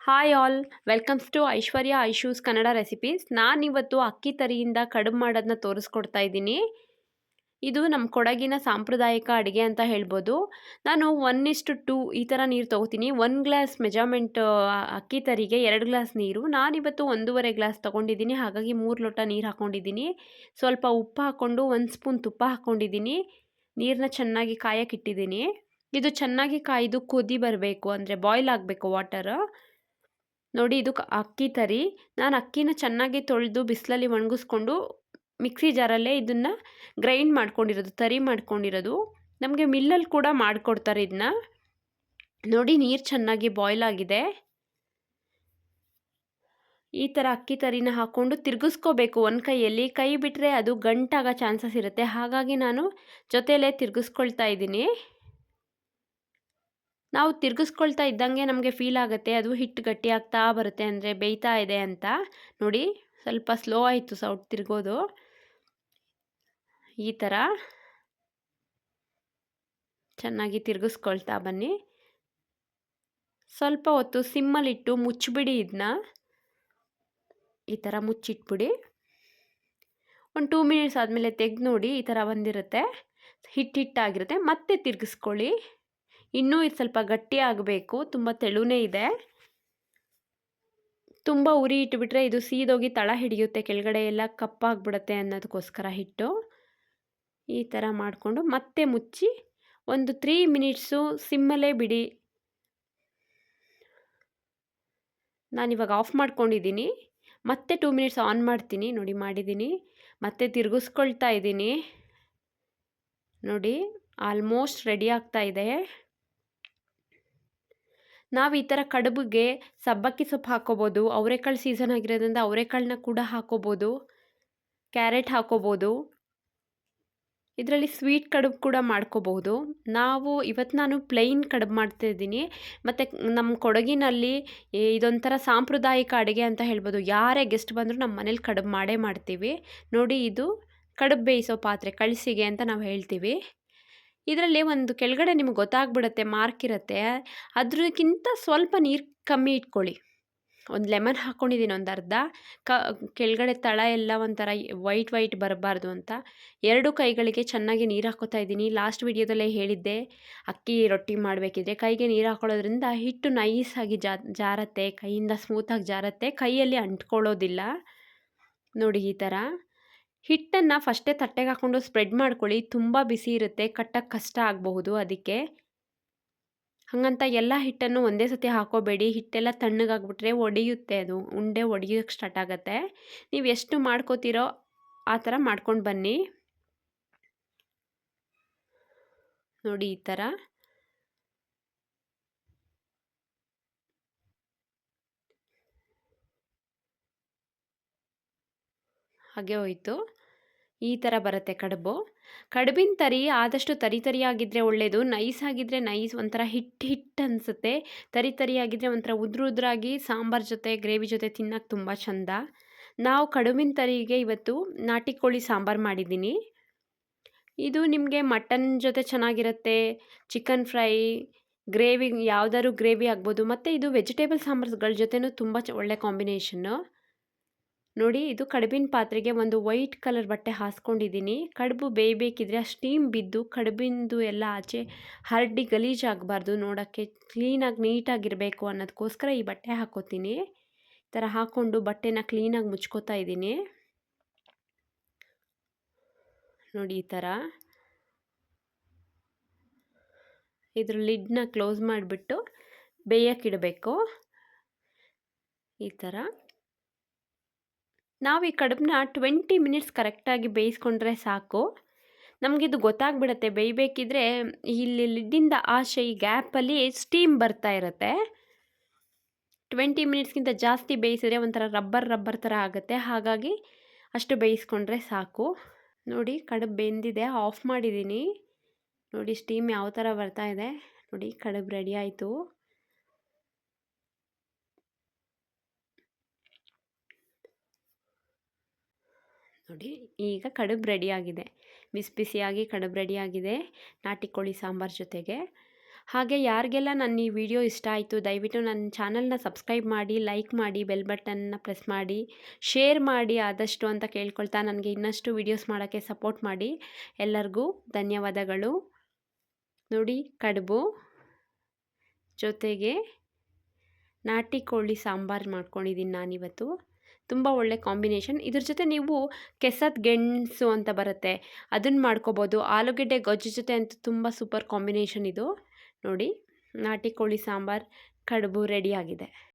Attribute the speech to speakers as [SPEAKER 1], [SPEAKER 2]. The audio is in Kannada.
[SPEAKER 1] Hi all welcomes to Aishwarya Aishu's Kannada recipes ನಾನಿವತ್ತು ಅಕ್ಕಿ ತರಿಯಿಂದ ಕಡುಬು ಮಾಡೋದನ್ನ ತೋರಿಸ್ಕೊಡ್ತಾ ಇದ್ದೀನಿ. ಇದು ನಮ್ಮ ಕೊಡಗಿನ ಸಾಂಪ್ರದಾಯಿಕ ಅಡುಗೆ ಅಂತ ಹೇಳ್ಬೋದು. ನಾನು ಒನ್ ಇಷ್ಟು ಟೂ ಈ ಥರ ನೀರು ತೊಗೋತೀನಿ. ಒನ್ ಗ್ಲಾಸ್ ಮೆಜರ್ಮೆಂಟ್ ಅಕ್ಕಿ ತರಿಗೆ ಎರಡು ಗ್ಲಾಸ್ ನೀರು. ನಾನಿವತ್ತು ಒಂದೂವರೆ ಗ್ಲಾಸ್ ತೊಗೊಂಡಿದ್ದೀನಿ. ಹಾಗಾಗಿ ಮೂರು ಲೋಟ ನೀರು ಹಾಕ್ಕೊಂಡಿದ್ದೀನಿ ಸ್ವಲ್ಪ ಉಪ್ಪು ಹಾಕ್ಕೊಂಡು ಒಂದು ಸ್ಪೂನ್ ತುಪ್ಪ ಹಾಕ್ಕೊಂಡಿದ್ದೀನಿ ನೀರನ್ನ ಚೆನ್ನಾಗಿ ಕಾಯಕ್ಕಿಟ್ಟಿದ್ದೀನಿ ಇದು ಚೆನ್ನಾಗಿ ಕಾಯ್ದು ಕುದಿ ಬರಬೇಕು. ಅಂದರೆ ಬಾಯ್ಲ್ ಆಗಬೇಕು ವಾಟರ್ ನೋಡಿ ಇದು ಅಕ್ಕಿ ತರಿ. ನಾನು ಅಕ್ಕಿನ ಚೆನ್ನಾಗಿ ತೊಳೆದು ಬಿಸಿಲಲ್ಲಿ ಒಣಗಿಸ್ಕೊಂಡು ಮಿಕ್ಸಿ ಜಾರಲ್ಲೇ ಇದನ್ನು ಗ್ರೈಂಡ್ ಮಾಡ್ಕೊಂಡಿರೋದು, ತರಿ ಮಾಡ್ಕೊಂಡಿರೋದು. ನಮಗೆ ಮಿಲ್ಲಲ್ಲಿ ಕೂಡ ಮಾಡಿಕೊಡ್ತಾರೆ ಇದನ್ನ ನೋಡಿ ನೀರು ಚೆನ್ನಾಗಿ ಬಾಯ್ಲ್ ಆಗಿದೆ. ಈ ಥರ ಅಕ್ಕಿ ತರಿನ ಹಾಕ್ಕೊಂಡು ತಿರುಗಿಸ್ಕೋಬೇಕು ಒಂದು ಕೈಯಲ್ಲಿ. ಕೈ ಬಿಟ್ಟರೆ ಅದು ಗಂಟಾಗೋ ಚಾನ್ಸಸ್ ಇರುತ್ತೆ. ಹಾಗಾಗಿ ನಾನು ಜೊತೆಯಲ್ಲೇ ತಿರುಗಿಸ್ಕೊಳ್ತಾ ಇದ್ದೀನಿ. ನಾವು ತಿರುಗಿಸ್ಕೊಳ್ತಾ ಇದ್ದಂಗೆ ನಮಗೆ ಫೀಲ್ ಆಗುತ್ತೆ, ಅದು ಹಿಟ್ಟು ಗಟ್ಟಿ ಆಗ್ತಾ ಬರುತ್ತೆ ಅಂದರೆ ಬೇಯ್ತಾ ಇದೆ ಅಂತ. ನೋಡಿ, ಸ್ವಲ್ಪ ಸ್ಲೋ ಆಯಿತು ಸೌಟ್ ತಿರ್ಗೋದು. ಈ ಥರ ಚೆನ್ನಾಗಿ ತಿರುಗಿಸ್ಕೊಳ್ತಾ ಬನ್ನಿ. ಸ್ವಲ್ಪ ಹೊತ್ತು ಸಿಮ್ಮಲ್ಲಿಟ್ಟು ಮುಚ್ಚಿಬಿಡಿ ಇದನ್ನ ಈ ಥರ ಮುಚ್ಚಿಟ್ಬಿಡಿ. ಒಂದು ಟೂ ಮಿನಿಟ್ಸ್ ಆದಮೇಲೆ ತೆಗೆದು ನೋಡಿ ಈ ಥರ ಬಂದಿರುತ್ತೆ. ಹಿಟ್ಟು ಹಿಟ್ಟಾಗಿರುತ್ತೆ ಮತ್ತೆ ತಿರ್ಗಿಸ್ಕೊಳ್ಳಿ. ಇನ್ನೂ ಇದು ಸ್ವಲ್ಪ ಗಟ್ಟಿ ಆಗಬೇಕು ತುಂಬ ತೆಳುನೇ ಇದೆ. ತುಂಬ ಉರಿ ಇಟ್ಬಿಟ್ರೆ ಇದು ಸೀದೋಗಿ ತಳ ಹಿಡಿಯುತ್ತೆ, ಕೆಳಗಡೆ ಎಲ್ಲ ಕಪ್ಪಾಗ್ಬಿಡುತ್ತೆ ಅನ್ನೋದಕ್ಕೋಸ್ಕರ ಹಿಟ್ಟು. ಈ ಥರ ಮಾಡಿಕೊಂಡು ಮತ್ತೆ ಮುಚ್ಚಿ ಒಂದು ತ್ರೀ ಮಿನಿಟ್ಸು ಸಿಮ್ಮಲ್ಲೇ ಬಿಡಿ. ನಾನಿವಾಗ ಆಫ್ ಮಾಡ್ಕೊಂಡಿದ್ದೀನಿ. ಮತ್ತೆ ಟೂ ಮಿನಿಟ್ಸ್ ಆನ್ ಮಾಡ್ತೀನಿ, ನೋಡಿ ಮಾಡಿದ್ದೀನಿ. ಮತ್ತೆ ತಿರುಗಿಸ್ಕೊಳ್ತಾ ಇದ್ದೀನಿ. ನೋಡಿ, ಆಲ್ಮೋಸ್ಟ್ ರೆಡಿ ಆಗ್ತಾ ಇದೆ. ನಾವು ಈ ಥರ ಕಡುಬಿಗೆ ಸಬ್ಬಕ್ಕಿ ಸೊಪ್ಪು ಹಾಕೋಬೋದು, ಅವರೆಕಾಳು ಸೀಸನ್ ಆಗಿರೋದ್ರಿಂದ ಅವರೆಕಾಳನ್ನ ಕೂಡ ಹಾಕೋಬೋದು ಕ್ಯಾರೆಟ್ ಹಾಕೋಬೋದು. ಇದರಲ್ಲಿ ಸ್ವೀಟ್ ಕಡುಬು ಕೂಡ ಮಾಡ್ಕೋಬಹುದು ನಾವು ಇವತ್ತು ನಾನು ಪ್ಲೈನ್ ಕಡುಬು ಮಾಡ್ತಾಯಿದ್ದೀನಿ ಮತ್ತು ನಮ್ಮ ಕೊಡಗಿನಲ್ಲಿ ಇದೊಂಥರ ಸಾಂಪ್ರದಾಯಿಕ ಅಡುಗೆ ಅಂತ ಹೇಳ್ಬೋದು. ಯಾರೇ ಗೆಸ್ಟ್ ಬಂದರೂ ನಮ್ಮ ಮನೇಲಿ ಕಡುಬು ಮಾಡೇ ಮಾಡ್ತೀವಿ. ನೋಡಿ ಇದು ಕಡುಬು ಬೇಯಿಸೋ ಪಾತ್ರೆ, ಕಳಿಸಿಗೆ ಅಂತ ನಾವು ಹೇಳ್ತೀವಿ. ಇದರಲ್ಲಿ ಒಂದು ಕೆಳಗಡೆ ನಿಮ್ಗೆ ಗೊತ್ತಾಗ್ಬಿಡುತ್ತೆ, ಮಾರ್ಕ್ ಇರುತ್ತೆ. ಅದಕ್ಕಿಂತ ಸ್ವಲ್ಪ ನೀರು ಕಮ್ಮಿ ಇಟ್ಕೊಳ್ಳಿ. ಒಂದು ಲೆಮನ್ ಹಾಕ್ಕೊಂಡಿದ್ದೀನಿ ಒಂದು ಅರ್ಧ. ಕ, ಕೆಳಗಡೆ ತಳ ಎಲ್ಲ ಒಂಥರ ವೈಟ್ ವೈಟ್ ಬರಬಾರ್ದು ಅಂತ. ಎರಡು ಕೈಗಳಿಗೆ ಚೆನ್ನಾಗಿ ನೀರು ಹಾಕೋತಾ ಇದ್ದೀನಿ. ಲಾಸ್ಟ್ ವಿಡಿಯೋದಲ್ಲೇ ಹೇಳಿದ್ದೆ, ಅಕ್ಕಿ ರೊಟ್ಟಿ ಮಾಡಬೇಕಿದ್ರೆ ಕೈಗೆ ನೀರು ಹಾಕೊಳ್ಳೋದ್ರಿಂದ ಹಿಟ್ಟು ನೈಸಾಗಿ ಜಾ, ಜಾರತ್ತೆ. ಕೈಯಿಂದ ಸ್ಮೂತಾಗಿ ಜಾರತ್ತೆ. ಕೈಯಲ್ಲಿ ಅಂಟ್ಕೊಳ್ಳೋದಿಲ್ಲ. ನೋಡಿ ಈ ಥರ ಹಿಟ್ಟನ್ನು ಫಸ್ಟೇ ತಟ್ಟೆಗೆ ಹಾಕ್ಕೊಂಡು ಸ್ಪ್ರೆಡ್ ಮಾಡ್ಕೊಳ್ಳಿ. ತುಂಬ ಬಿಸಿ ಇರುತ್ತೆ. ಕಟ್ಟಕ್ಕೆ ಕಷ್ಟ ಆಗಬಹುದು ಅದಕ್ಕೆ. ಹಾಗಂತ ಎಲ್ಲ ಹಿಟ್ಟನ್ನು ಒಂದೇ ಸತಿ ಹಾಕೋಬೇಡಿ. ಹಿಟ್ಟೆಲ್ಲ ತಣ್ಣಗಾಗ್ಬಿಟ್ರೆ ಒಡೆಯುತ್ತೆ ಅದು. ಉಂಡೆ ಒಡೆಯೋಕ್ಕೆ ಸ್ಟಾರ್ಟ್ ಆಗುತ್ತೆ. ನೀವು ಎಷ್ಟು ಮಾಡ್ಕೋತೀರೋ ಆ ಥರ ಮಾಡ್ಕೊಂಡು ಬನ್ನಿ. ನೋಡಿ ಈ ಥರ. ಹಾಗೆ ಹೋಯಿತು. ಈ ಥರ ಬರುತ್ತೆ ಕಡುಬು. ಕಡುಬಿನ ತರಿ ಆದಷ್ಟು ತರಿ ತರಿಯಾಗಿದ್ದರೆ ಒಳ್ಳೆಯದು ನೈಸ್ ಆಗಿದ್ದರೆ ನೈಸ್, ಒಂಥರ ಹಿಟ್ಟು ಹಿಟ್ಟು ಅನಿಸುತ್ತೆ. ತರಿ ತರಿಯಾಗಿದ್ದರೆ ಒಂಥರ ಉದ್ರ ಉದ್ರಾಗಿ ಸಾಂಬಾರು ಜೊತೆ, ಗ್ರೇವಿ ಜೊತೆ ತಿನ್ನೋಕೆ ತುಂಬ ಚೆಂದ. ನಾವು ಕಡುಬಿನ ತರಿಗೆ ಇವತ್ತು ನಾಟಿ ಕೋಳಿ ಸಾಂಬಾರು ಮಾಡಿದ್ದೀನಿ ಇದು ನಿಮಗೆ ಮಟನ್ ಜೊತೆ ಚೆನ್ನಾಗಿರುತ್ತೆ, ಚಿಕನ್ ಫ್ರೈ, ಗ್ರೇವಿ, ಯಾವ್ದಾದ್ರು ಗ್ರೇವಿ ಆಗ್ಬೋದು, ಮತ್ತು ಇದು ವೆಜಿಟೇಬಲ್ ಸಾಂಬಾರ್ಗಳ ಜೊತೆನೂ ತುಂಬ ಒಳ್ಳೆ ಕಾಂಬಿನೇಷನ್ನು. ನೋಡಿ, ಇದು ಕಡುಬಿನ ಪಾತ್ರೆಗೆ ಒಂದು ವೈಟ್ ಕಲರ್ ಬಟ್ಟೆ ಹಾಸ್ಕೊಂಡಿದ್ದೀನಿ. ಕಡುಬು ಬೇಯಬೇಕಿದ್ರೆ ಸ್ಟೀಮ್ ಬಿದ್ದು ಕಡುಬಿಂದು ಎಲ್ಲ ಆಚೆ ಹರಡಿ ಗಲೀಜಾಗಬಾರ್ದು ನೋಡೋಕ್ಕೆ ಕ್ಲೀನಾಗಿ ನೀಟಾಗಿರಬೇಕು ಅನ್ನೋದಕ್ಕೋಸ್ಕರ ಈ ಬಟ್ಟೆ ಹಾಕೋತೀನಿ. ಈ ಥರ ಹಾಕ್ಕೊಂಡು ಬಟ್ಟೆನ ಕ್ಲೀನಾಗಿ ಮುಚ್ಕೋತಾ ಇದ್ದೀನಿ. ನೋಡಿ ಈ ಥರ. ಇದ್ರ ಲಿಡ್ನ ಕ್ಲೋಸ್ ಮಾಡಿಬಿಟ್ಟು ಬೇಯಕ್ಕಿಡಬೇಕು ಈ ಥರ. ನಾವು ಈ ಕಡುಬನ್ನ ಟ್ವೆಂಟಿ ಮಿನಿಟ್ಸ್ ಕರೆಕ್ಟಾಗಿ ಬೇಯಿಸ್ಕೊಂಡ್ರೆ ಸಾಕು. ನಮಗಿದು ಗೊತ್ತಾಗ್ಬಿಡತ್ತೆ, ಬೇಯಬೇಕಿದ್ರೆ ಇಲ್ಲಿ ಲಿಡ್ಡಿಂದ ಆಚೆ ಈ ಗ್ಯಾಪಲ್ಲಿ ಸ್ಟೀಮ್ ಬರ್ತಾ ಇರುತ್ತೆ. ಟ್ವೆಂಟಿ ಮಿನಿಟ್ಸ್ಗಿಂತ ಜಾಸ್ತಿ ಬೇಯಿಸಿದ್ರೆ ಒಂಥರ ರಬ್ಬರ್ ರಬ್ಬರ್ ಥರ ಆಗುತ್ತೆ. ಹಾಗಾಗಿ ಅಷ್ಟು ಬೇಯಿಸ್ಕೊಂಡ್ರೆ ಸಾಕು. ನೋಡಿ, ಕಡುಬು ಬೆಂದಿದೆ ಆಫ್ ಮಾಡಿದ್ದೀನಿ ನೋಡಿ ಸ್ಟೀಮ್ ಯಾವ ಥರ ಬರ್ತಾ ಇದೆ. ನೋಡಿ, ಕಡುಬು ರೆಡಿ ಆಯಿತು. ನೋಡಿ, ಈಗ ಕಡುಬು ರೆಡಿಯಾಗಿದೆ. ಬಿಸಿ ಬಿಸಿಯಾಗಿ ಕಡುಬು ರೆಡಿಯಾಗಿದೆ ನಾಟಿ ಕೋಳಿ ಸಾಂಬಾರು ಜೊತೆಗೆ. ಹಾಗೆ ಯಾರಿಗೆಲ್ಲ ನನ್ನ ಈ ವಿಡಿಯೋ ಇಷ್ಟ ಆಯಿತು, ದಯವಿಟ್ಟು ನನ್ನ ಚಾನಲ್ನ ಸಬ್ಸ್ಕ್ರೈಬ್ ಮಾಡಿ, ಲೈಕ್ ಮಾಡಿ, ಬೆಲ್ ಬಟನ್ನ ಪ್ರೆಸ್ ಮಾಡಿ, ಶೇರ್ ಮಾಡಿ ಆದಷ್ಟು ಅಂತ ಕೇಳ್ಕೊಳ್ತಾ ನನಗೆ ಇನ್ನಷ್ಟು ವಿಡಿಯೋಸ್ ಮಾಡೋಕ್ಕೆ ಸಪೋರ್ಟ್ ಮಾಡಿ. ಎಲ್ಲರಿಗೂ ಧನ್ಯವಾದಗಳು. ನೋಡಿ, ಕಡುಬು ಜೊತೆಗೆ ನಾಟಿ ಕೋಳಿ ಸಾಂಬಾರು ಮಾಡ್ಕೊಂಡಿದ್ದೀನಿ ನಾನಿವತ್ತು. ತುಂಬ ಒಳ್ಳೆ ಕಾಂಬಿನೇಷನ್. ಇದ್ರ ಜೊತೆ ನೀವು ಕೆಸದ ಗೆಣಸು ಅಂತ ಬರುತ್ತೆ ಅದನ್ನು ಮಾಡ್ಕೋಬೋದು. ಆಲೂಗೆಡ್ಡೆ ಗೊಜ್ಜು ಜೊತೆ ಅಂತೂ ತುಂಬ ಸೂಪರ್ ಕಾಂಬಿನೇಷನ್ ಇದು. ನೋಡಿ, ನಾಟಿ ಕೋಳಿ ಸಾಂಬಾರು, ಕಡುಬು ರೆಡಿಯಾಗಿದೆ